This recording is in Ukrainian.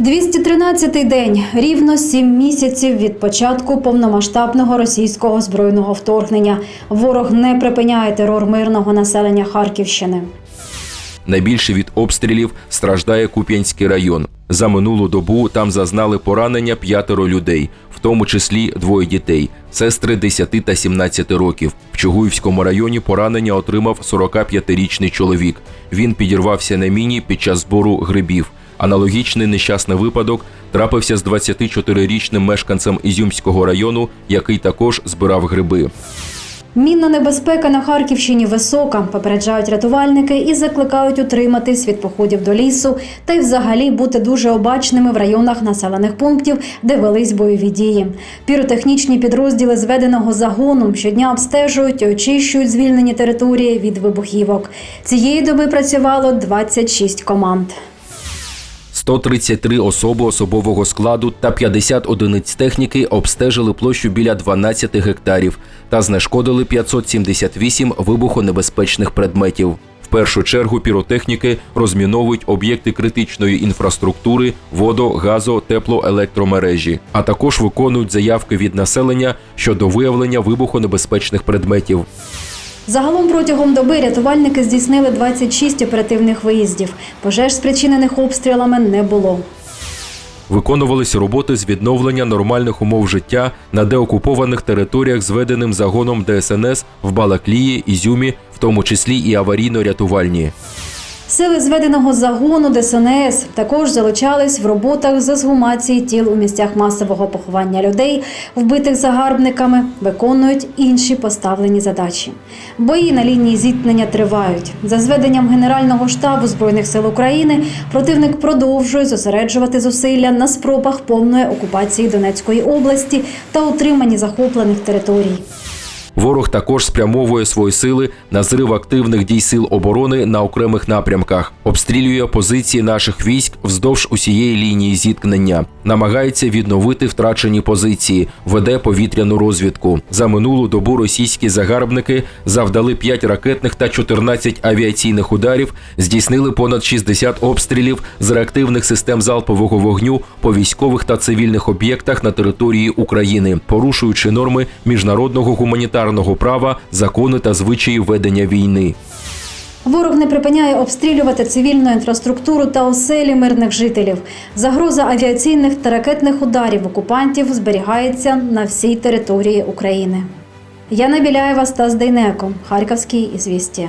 213-й день рівно сім місяців від початку повномасштабного російського збройного вторгнення. Ворог не припиняє терор мирного населення Харківщини. Найбільше від обстрілів страждає Куп'янський район. За минулу добу там зазнали поранення п'ятеро людей, в тому числі двоє дітей, сестри 10 та 17 років. В Чугуївському районі поранення отримав 45-річний чоловік. Він підірвався на міні під час збору грибів. Аналогічний нещасний випадок трапився з 24-річним мешканцем Ізюмського району, який також збирав гриби. Мінна небезпека на Харківщині висока, попереджають рятувальники і закликають утриматись від походів до лісу та й взагалі бути дуже обачними в районах населених пунктів, де велись бойові дії. Піротехнічні підрозділи зведеного загону щодня обстежують і очищують звільнені території від вибухівок. Цієї доби працювало 26 команд. 133 особи особового складу та 50 одиниць техніки обстежили площу біля 12 гектарів та знешкодили 578 вибухонебезпечних предметів. В першу чергу піротехніки розміновують об'єкти критичної інфраструктури, водо, газо, теплоелектромережі, а також виконують заявки від населення щодо виявлення вибухонебезпечних предметів. Загалом протягом доби рятувальники здійснили 26 оперативних виїздів. Пожеж, спричинених обстрілами, не було. Виконувалися роботи з відновлення нормальних умов життя на деокупованих територіях зведеним загоном ДСНС в Балаклії, Ізюмі, в тому числі і аварійно-рятувальні. Сили зведеного загону ДСНС також залучались в роботах з ексгумації тіл у місцях масового поховання людей, вбитих загарбниками, виконують інші поставлені задачі. Бої на лінії зіткнення тривають. За зведенням Генерального штабу Збройних сил України противник продовжує зосереджувати зусилля на спробах повної окупації Донецької області та утриманні захоплених територій. Ворог також спрямовує свої сили на зрив активних дій сил оборони на окремих напрямках, обстрілює позиції наших військ вздовж усієї лінії зіткнення, намагається відновити втрачені позиції, веде повітряну розвідку. За минулу добу російські загарбники завдали 5 ракетних та 14 авіаційних ударів, здійснили понад 60 обстрілів з реактивних систем залпового вогню по військових та цивільних об'єктах на території України, порушуючи норми міжнародного гуманітарного права, закони та звичаї ведення війни. Ворог не припиняє обстрілювати цивільну інфраструктуру та оселі мирних жителів. Загроза авіаційних та ракетних ударів окупантів зберігається на всій території України. Яна Біляєва, Стас Дейнеко, Харківські ізвістія.